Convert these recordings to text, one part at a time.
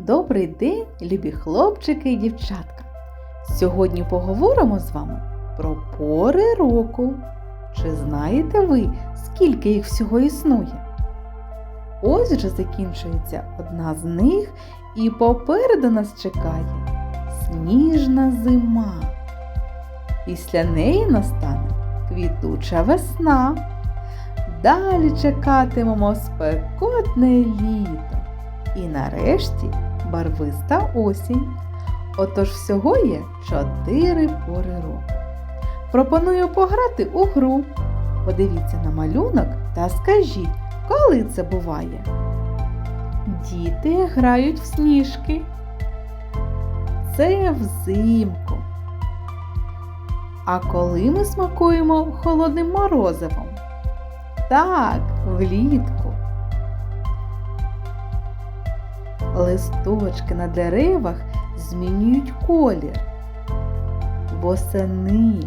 Добрий день, любі хлопчики і дівчатка! Сьогодні поговоримо з вами про пори року. Чи знаєте ви, скільки їх всього існує? Ось вже закінчується одна з них, і попереду нас чекає сніжна зима. Після неї настане квітуча весна. Далі чекатимемо спекотне літо. І нарешті барвиста осінь. Отож всього є чотири пори року. Пропоную пограти у гру. Подивіться на малюнок та скажіть, коли це буває. Діти грають в сніжки. Це взимку. А коли ми смакуємо холодним морозивом? Так, влітку. Листочки на деревах змінюють колір. Восени.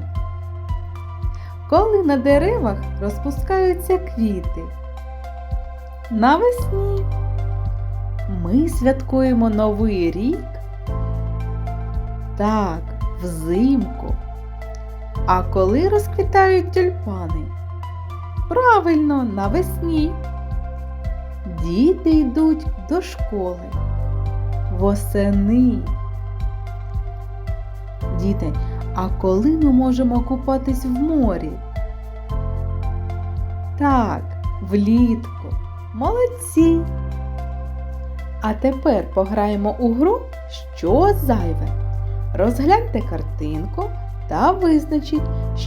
Коли на деревах розпускаються квіти. Навесні. Ми святкуємо Новий рік. Так, взимку. А коли розквітають тюльпани? Правильно, навесні. Діти йдуть до школи. Восени. Діти, а коли ми можемо купатись в морі? Так, влітку. Молодці. А тепер пограємо у гру Що зайве. Розгляньте картинку та визначіть,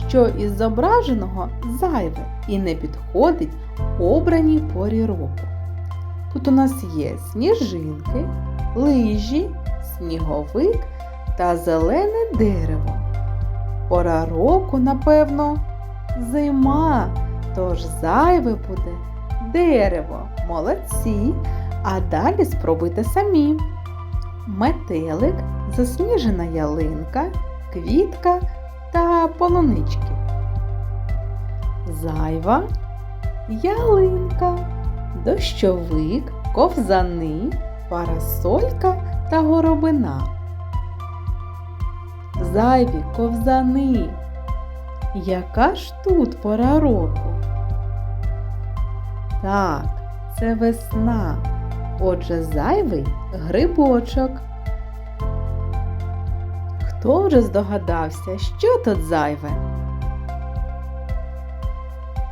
що із зображеного зайве і не підходить обраній порі року. Тут у нас є сніжинки, лижі, сніговик та зелене дерево. Пора року, напевно, зима, тож зайве буде дерево. Молодці. А далі спробуйте самі. Метелик, засніжена ялинка, квітка та полунички. Зайва, ялинка, дощовик, ковзани, парасолька та горобина. Зайві ковзани. Яка ж тут пора року? Так, це весна. Отже, зайвий грибочок. Хто вже здогадався, що тут зайве?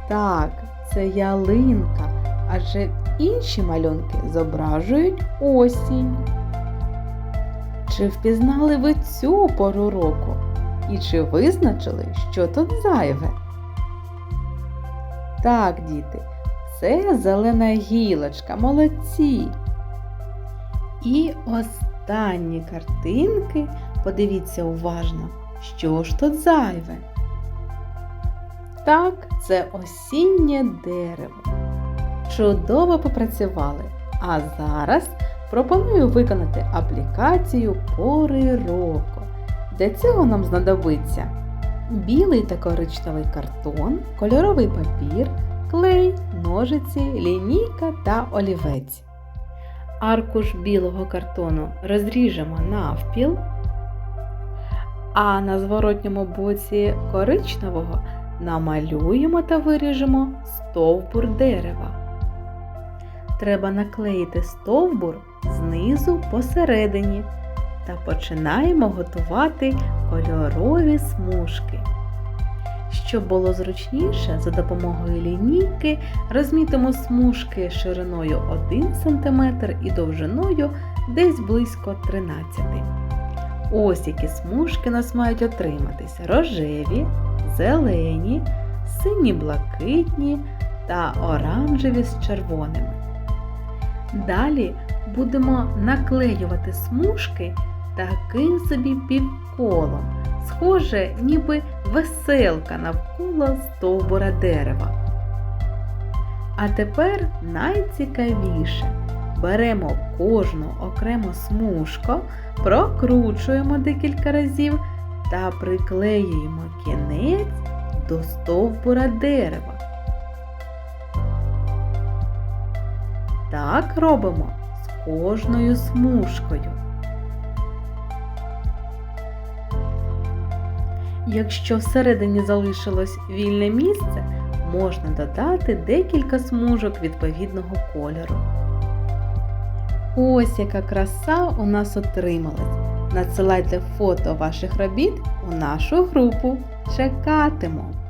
Так, це ялинка, адже інші малюнки зображують осінь. Чи впізнали ви цю пору року? І чи визначили, що тут зайве? Так, діти, це зелена гілочка, молодці. І останні картинки, подивіться уважно, що ж тут зайве. Так, це осіннє дерево. Чудово попрацювали. А зараз пропоную виконати аплікацію пори року. Для цього нам знадобиться білий та коричневий картон, кольоровий папір, клей, ножиці, лінійка та олівець. Аркуш білого картону розріжемо навпіл, а на зворотньому боці коричневого намалюємо та виріжемо стовбур дерева. Треба наклеїти стовбур знизу посередині та починаємо готувати кольорові смужки. Щоб було зручніше, за допомогою лінійки розмітимо смужки шириною 1 см і довжиною десь близько 13 Ось які смужки нас мають отриматись рожеві, зелені, сині блакитні та оранжеві з червоними. Далі будемо наклеювати смужки таким собі півколом, схоже, ніби веселка навколо стовбура дерева. А тепер найцікавіше. Беремо кожну окрему смужку, прокручуємо декілька разів та приклеюємо кінець до стовбура дерева. Так робимо з кожною смужкою. Якщо всередині залишилось вільне місце, можна додати декілька смужок відповідного кольору. Ось яка краса у нас отрималась. Надсилайте фото ваших робіт у нашу групу. Чекатиму!